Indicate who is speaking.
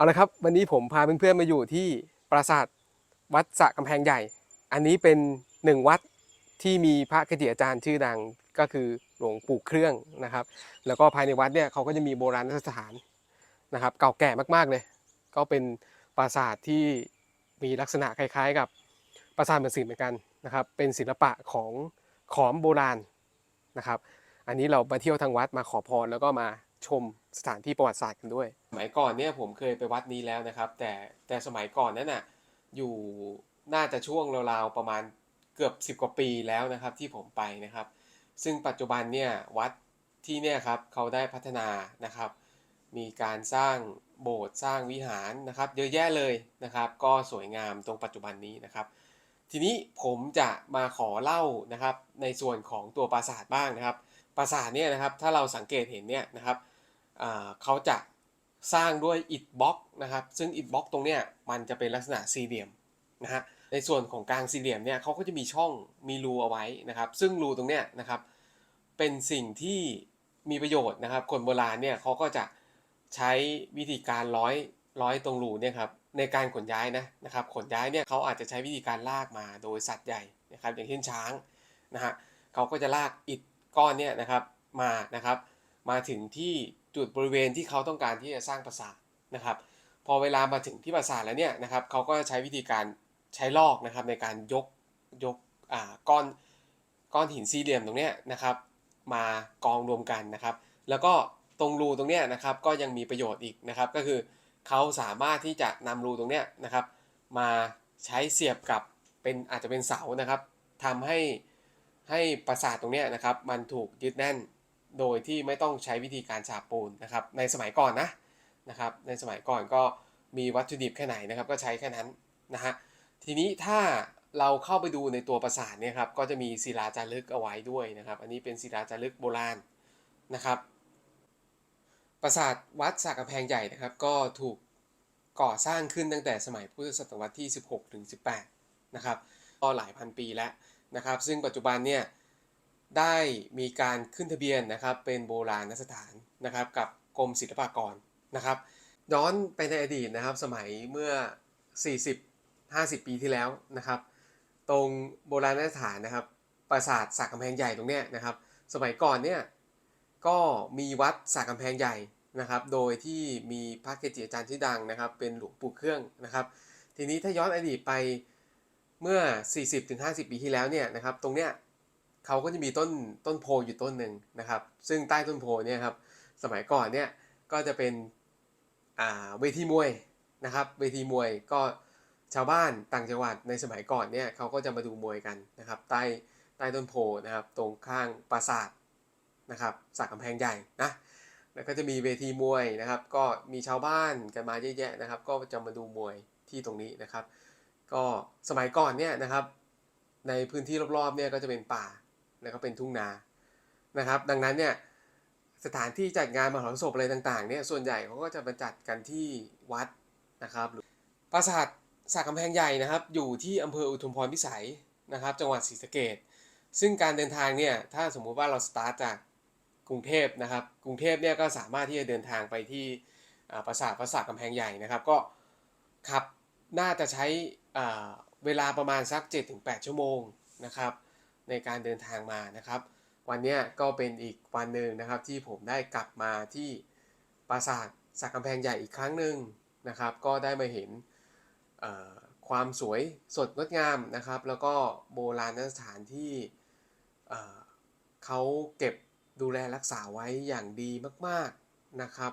Speaker 1: เอาละครับวันนี้ผมพาเพื่อนๆมาอยู่ที่ปราสาทวัดสะกำแพงใหญ่ อันนี้เป็นหนึ่งวัดที่มีพระเกจิอาจารย์ชื่อดังก็คือหลวงปู่เครื่องนะครับ แล้วก็ภายในวัดเนี่ยเขาก็จะมีโบราณสถานนะครับ เก่าแก่มากๆเลย ก็เป็นปราสาทที่มีลักษณะคล้ายๆ กับปราสาทเมือนศิลป์เหมือนกันนะครับ เป็นศิลปะของขอมโบราณนะครับ อันนี้เรามาเที่ยวทางวัดมาขอพรแล้วก็มา ชมสถานที่ประวัติศาสตร์กันด้วย สมัยก่อนเนี่ยผมเคยไปวัดนี้แล้วนะครับ แต่แต่สมัยก่อนนั้นน่ะอยู่น่าจะช่วงราวๆประมาณเกือบ 10 กว่าปีแล้วนะครับที่ผมไปนะครับ ซึ่งปัจจุบันเนี่ยวัดที่เนี่ยครับเขาได้พัฒนานะครับ มีการสร้างโบสถ์สร้างวิหารนะครับ เยอะแยะเลยนะครับ ก็สวยงามตรงปัจจุบันนี้นะครับ ทีนี้ผมจะมาขอเล่านะครับในส่วนของตัวปราสาทบ้างนะครับ ปราสาทเนี่ยนะครับถ้าเราสังเกตเห็นเนี่ยนะครับ เขาจะสร้างด้วยอิฐบล็อกนะครับ ซึ่งอิฐบล็อกตรงเนี้ยมันจะเป็นลักษณะสี่เหลี่ยมนะฮะ ในส่วนของกลางสี่เหลี่ยมเนี่ยเขาก็จะมีช่องมีรูเอาไว้นะครับ ซึ่งรูตรงเนี้ยนะครับเป็นสิ่งที่มีประโยชน์นะครับ คนโบราณเนี่ยเขาก็จะใช้วิธีการร้อยร้อยตรงรูเนี่ยครับในการขนย้ายนะนะครับขนย้ายเนี่ยเขาอาจจะใช้วิธีการลากมาโดยสัตว์ใหญ่นะครับอย่างเช่นช้างนะฮะเขาก็จะลากอิฐก้อนเนี่ยนะครับมานะครับ มาถึงที่จุดบริเวณที่เขาต้องการที่จะสร้างปราสาทนะครับ พอเวลามาถึงที่ปราสาทแล้วเนี่ยนะครับเขาก็ใช้วิธีการใช้ลอกนะครับในการยกยกอ่าก้อนก้อนหินสี่เหลี่ยมตรงเนี้ยนะครับ มากองรวมกันนะครับ แล้วก็ตรงรูตรงเนี้ยนะครับก็ยังมีประโยชน์อีกนะครับ ก็คือเขาสามารถที่จะนำรูตรงเนี้ยนะครับ มาใช้เสียบกับเป็นอาจจะเป็นเสานะครับทำให้ให้ปราสาทตรงเนี้ยนะครับ มันถูกยึดแน่น โดยที่ไม่ต้องใช้วิธีการฉาบปูนนะครับ ในสมัยก่อนนะนะครับ ในสมัยก่อนก็มีวัตถุดิบแค่ไหนนะครับ ก็ใช้แค่นั้นนะฮะทีนี้ถ้าเราเข้าไปดูในตัวปราสาทเนี่ยครับก็จะมีศิลาจารึกเอาไว้ด้วยนะครับ อันนี้เป็นศิลาจารึกโบราณนะครับ ปราสาทวัดสากกำแพงใหญ่นะครับ ก็ถูกก่อสร้างขึ้นตั้งแต่สมัยพุทธศตวรรษที่ 16ถึง18 นะครับก็หลายพันปีแล้วนะครับ ซึ่งปัจจุบันเนี่ย ได้มีการขึ้นทะเบียนนะครับ เป็นโบราณสถานนะครับ กับกรมศิลปากรนะครับย้อนไปในอดีตนะครับ สมัยเมื่อ 40-50 ปีที่แล้วนะครับ ตรงโบราณสถานนะครับ ปราสาทสากกำแพงใหญ่ตรงเนี้ยนะครับ สมัยก่อนเนี่ยก็มีวัดสากกำแพงใหญ่นะครับ โดยที่มีพระเกจิอาจารย์ที่ดังนะครับ เป็นหลวงปู่เครื่องนะครับ ทีนี้ถ้าย้อนอดีตไปเมื่อ 40-50 ปีที่แล้วเนี่ยนะครับ ตรงเนี้ย เขาก็จะมีต้นต้นโพอยู่ต้นหนึ่งนะครับ ซึ่งใต้ต้นโพเนี่ยครับสมัยก่อนเนี่ยก็จะเป็นเวทีมวยนะครับเวทีมวยก็ชาวบ้านต่างจังหวัดในสมัยก่อนเนี่ยเขาก็จะมาดูมวยกันนะครับใต้ใต้ต้นโพนะครับตรงข้างปราสาทนะครับสากกำแพงใหญ่นะแล้วก็จะมีเวทีมวยนะครับ ก็มีชาวบ้านกันมาเยอะแยะนะครับ ก็จะมาดูมวยที่ตรงนี้นะครับ ก็สมัยก่อนเนี่ยนะครับ ในพื้นที่รอบๆเนี่ยก็จะเป็นป่า แล้วก็เป็นทุ่งนานะครับ ดังนั้นเนี่ยสถานที่จัดงานมหรสพอะไรต่างๆเนี่ยส่วนใหญ่เขาก็จะมาจัดกันที่วัดนะครับปราสาทสากกำแพงใหญ่นะครับ อยู่ที่อำเภออุทุมพรพิสัยนะครับ จังหวัดศรีสะเกษซึ่งการเดินทางเนี่ยถ้าสมมุติว่าเราสตาร์ทจากกรุงเทพนะครับ กรุงเทพเนี่ยก็สามารถที่จะเดินทางไปที่อ่าปราสาทปราสาทกำแพงใหญ่นะครับ ก็ขับน่าจะใช้อ่าเวลาประมาณสัก 7-8 ชั่วโมงนะครับ ในการเดินทางมานะครับ วันนี้ก็เป็นอีกวันหนึ่งนะครับ ที่ผมได้กลับมาที่ปราสาทสักกำแพงใหญ่อีกครั้งหนึ่งนะครับ ก็ได้มาเห็นความสวยสดงดงามนะครับ แล้วก็โบราณสถานที่เอ่อเขาเก็บดูแลรักษาไว้อย่างดีมาก ๆนะครับ